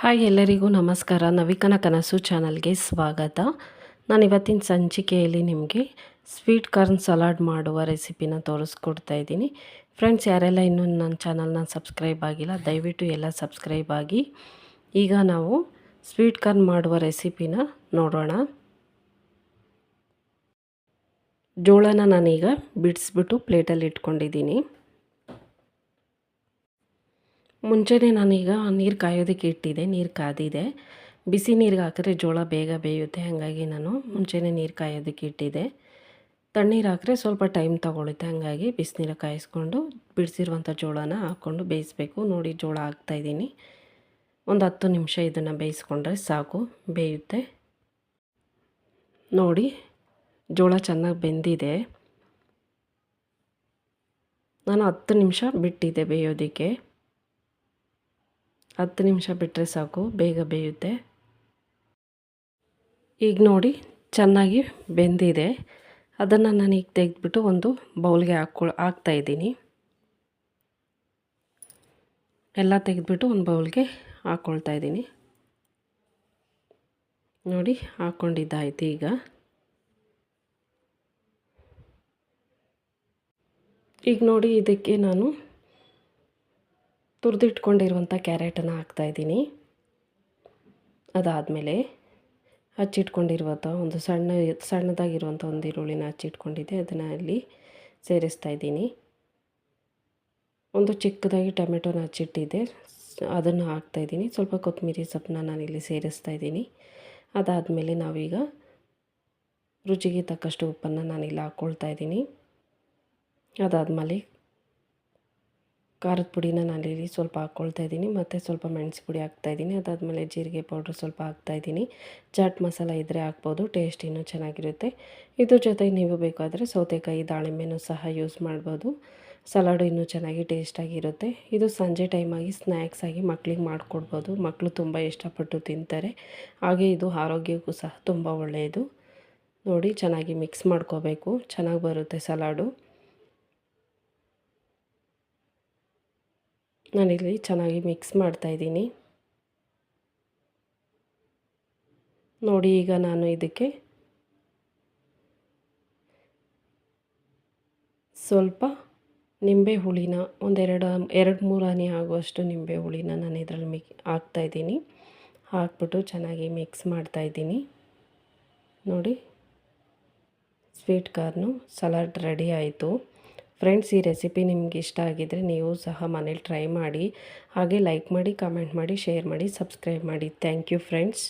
Hi ಎಲ್ಲರಿಗೂ ನಮಸ್ಕಾರ. ನವಿಕನ ಕನಸು ಚಾನಲ್ಗೆ ಸ್ವಾಗತ. ನಾನು ಇವತ್ತಿನ ಸಂಚಿಕೆಯಲ್ಲಿ ನಿಮಗೆ ಸ್ವೀಟ್ ಕಾರ್ನ್ ಸಲಾಡ್ ಮಾಡುವ ರೆಸಿಪಿನ ತೋರಿಸ್ಕೊಡ್ತಾ ಇದ್ದೀನಿ. ಫ್ರೆಂಡ್ಸ್, ಯಾರೆಲ್ಲ ಇನ್ನೂ ನನ್ನ ಚಾನಲ್ನ ಸಬ್ಸ್ಕ್ರೈಬ್ ಆಗಿಲ್ಲ, ದಯವಿಟ್ಟು ಎಲ್ಲ ಸಬ್ಸ್ಕ್ರೈಬ್ ಆಗಿ. ಈಗ ನಾವು ಸ್ವೀಟ್ ಕಾರ್ನ್ ಮಾಡುವ ರೆಸಿಪಿನ ನೋಡೋಣ. ಜೋಳನ ನಾನೀಗ ಬಿಡಿಸ್ಬಿಟ್ಟು ಪ್ಲೇಟಲ್ಲಿ ಇಟ್ಕೊಂಡಿದ್ದೀನಿ. ಮುಂಚೆನೇ ನಾನೀಗ ನೀರು ಕಾಯೋದಕ್ಕೆ ಇಟ್ಟಿದ್ದೆ, ನೀರು ಕಾದಿದೆ. ಬಿಸಿ ನೀರಿಗೆ ಹಾಕಿದ್ರೆ ಜೋಳ ಬೇಗ ಬೇಯುತ್ತೆ, ಹಾಗಾಗಿ ನಾನು ಮುಂಚೆನೇ ನೀರು ಕಾಯೋದಕ್ಕೆ ಇಟ್ಟಿದ್ದೆ. ತಣ್ಣೀರು ಹಾಕಿದ್ರೆ ಸ್ವಲ್ಪ ಟೈಮ್ ತೊಗೊಳುತ್ತೆ, ಹಾಗಾಗಿ ಬಿಸಿನೀರು ಕಾಯಿಸ್ಕೊಂಡು ಬಿಡಿಸಿರುವಂಥ ಜೋಳನ ಹಾಕ್ಕೊಂಡು ಬೇಯಿಸ್ಬೇಕು. ನೋಡಿ, ಜೋಳ ಹಾಕ್ತಾಯಿದ್ದೀನಿ ಒಂದು ಹತ್ತು ನಿಮಿಷ ಇದನ್ನು ಬೇಯಿಸ್ಕೊಂಡ್ರೆ ಸಾಕು, ಬೇಯುತ್ತೆ. ನೋಡಿ, ಜೋಳ ಚೆನ್ನಾಗಿ ಬೆಂದಿದೆ. ನಾನು ಹತ್ತು ನಿಮಿಷ ಬಿಟ್ಟಿದ್ದೆ ಬೇಯೋದಕ್ಕೆ. ಹತ್ತು ನಿಮಿಷ ಬಿಟ್ಟರೆ ಸಾಕು, ಬೇಗ ಬೇಯುತ್ತೆ. ಈಗ ನೋಡಿ, ಚೆನ್ನಾಗಿ ಬೆಂದಿದೆ. ಅದನ್ನು ನಾನು ಈಗ ತೆಗೆದುಬಿಟ್ಟು ಒಂದು ಬೌಲ್ಗೆ ಹಾಕ್ಕೊಳ್ ಹಾಕ್ತಾಯಿದ್ದೀನಿ ಎಲ್ಲ ತೆಗೆದ್ಬಿಟ್ಟು ಒಂದು ಬೌಲ್ಗೆ ಹಾಕ್ಕೊಳ್ತಾ ಇದ್ದೀನಿ. ನೋಡಿ ಹಾಕ್ಕೊಂಡಿದ್ದಾಯ್ತು ಈಗ. ಈಗ ನೋಡಿ, ಇದಕ್ಕೆ ನಾನು ತುರಿದಿಟ್ಕೊಂಡಿರುವಂಥ ಕ್ಯಾರೆಟನ್ನು ಹಾಕ್ತಾಯಿದ್ದೀನಿ ಅದಾದಮೇಲೆ ಹಚ್ಚಿಟ್ಕೊಂಡಿರುವಂಥ ಒಂದು ಸಣ್ಣ, ಸಣ್ಣದಾಗಿರುವಂಥ ಒಂದು ಈರುಳ್ಳಿನ ಹಚ್ಚಿಟ್ಕೊಂಡಿದ್ದೆ. ಅದನ್ನು ಅಲ್ಲಿ ಸೇರಿಸ್ತಾ ಇದ್ದೀನಿ. ಒಂದು ಚಿಕ್ಕದಾಗಿ ಟೊಮೆಟೊನ ಹಚ್ಚಿಟ್ಟಿದ್ದೆ. ಅದನ್ನು ಹಾಕ್ತಾಯಿದ್ದೀನಿ ಸ್ವಲ್ಪ ಕೊತ್ತಂಬರಿ ಸೊಪ್ಪನ್ನ ಇಲ್ಲಿ ಸೇರಿಸ್ತಾ ಇದ್ದೀನಿ. ಅದಾದಮೇಲೆ ನಾವೀಗ ರುಚಿಗೆ ತಕ್ಕಷ್ಟು ಉಪ್ಪನ್ನು ನಾನಿಲ್ಲಿ ಹಾಕ್ಕೊಳ್ತಾ ಇದ್ದೀನಿ. ಅದಾದಮೇಲೆ ಖಾರದ ಪುಡಿನ ನಾನಿಲ್ಲಿ ಸ್ವಲ್ಪ ಹಾಕ್ಕೊಳ್ತಾ ಇದ್ದೀನಿ. ಮತ್ತು ಸ್ವಲ್ಪ ಮೆಣಸು ಪುಡಿ ಹಾಕ್ತಾಯಿದ್ದೀನಿ ಅದಾದಮೇಲೆ ಜೀರಿಗೆ ಪೌಡ್ರ್ ಸ್ವಲ್ಪ ಹಾಕ್ತಾಯಿದ್ದೀನಿ ಚಾಟ್ ಮಸಾಲ ಇದ್ದರೆ ಹಾಕ್ಬೋದು. ಟೇಸ್ಟ್ ಇನ್ನೂ ಚೆನ್ನಾಗಿರುತ್ತೆ. ಇದ್ರ ಜೊತೆಗೆ ನೀವು ಬೇಕಾದರೆ ಸೌತೆಕಾಯಿ, ದಾಳಿಂಬೆನೂ ಸಹ ಯೂಸ್ ಮಾಡ್ಬೋದು. ಸಲಾಡು ಇನ್ನೂ ಚೆನ್ನಾಗಿ ಟೇಸ್ಟಾಗಿರುತ್ತೆ ಇದು ಸಂಜೆ ಟೈಮಾಗಿ ಸ್ನ್ಯಾಕ್ಸ್ ಆಗಿ ಮಕ್ಕಳಿಗೆ ಮಾಡಿಕೊಡ್ಬೋದು. ಮಕ್ಕಳು ತುಂಬ ಇಷ್ಟಪಟ್ಟು ತಿಂತಾರೆ. ಹಾಗೆ ಇದು ಆರೋಗ್ಯಕ್ಕೂ ಸಹ ತುಂಬ ಒಳ್ಳೆಯದು. ನೋಡಿ, ಚೆನ್ನಾಗಿ ಮಿಕ್ಸ್ ಮಾಡ್ಕೋಬೇಕು. ಚೆನ್ನಾಗಿ ಬರುತ್ತೆ ಸಲಾಡು. ನಾನಿಲ್ಲಿ ಚೆನ್ನಾಗಿ ಮಿಕ್ಸ್ ಮಾಡ್ತಾಯಿದ್ದೀನಿ ನೋಡಿ ಈಗ ನಾನು ಇದಕ್ಕೆ ಸ್ವಲ್ಪ ನಿಂಬೆ ಹುಳಿನ, ಒಂದೆರಡು, ಎರಡು ಮೂರು ಹನಿ ಆಗುವಷ್ಟು ನಿಂಬೆ ಹುಳಿನ ನಾನು ಇದರಲ್ಲಿ ಮಿಕ್ ಹಾಕ್ತಾಯಿದ್ದೀನಿ ಹಾಕ್ಬಿಟ್ಟು ಚೆನ್ನಾಗಿ ಮಿಕ್ಸ್ ಮಾಡ್ತಾಯಿದ್ದೀನಿ ನೋಡಿ, ಸ್ವೀಟ್ ಕಾರ್ನು, ಸಲಾಡ್ ರೆಡಿ ಆಯಿತು. ಫ್ರೆಂಡ್ಸ್, ಈ ರೆಸಿಪಿ ನಿಮ್ಗೆ ಇಷ್ಟ ಆಗಿದ್ರೆ ನೀವು ಸಹ ಮನೇಲಿ ಟ್ರೈ ಮಾಡಿ, ಹಾಗೆ ಲೈಕ್ ಮಾಡಿ, ಕಮೆಂಟ್ ಮಾಡಿ, ಶೇರ್ ಮಾಡಿ, ಸಬ್ಸ್ಕ್ರೈಬ್ ಮಾಡಿ. Thank you friends.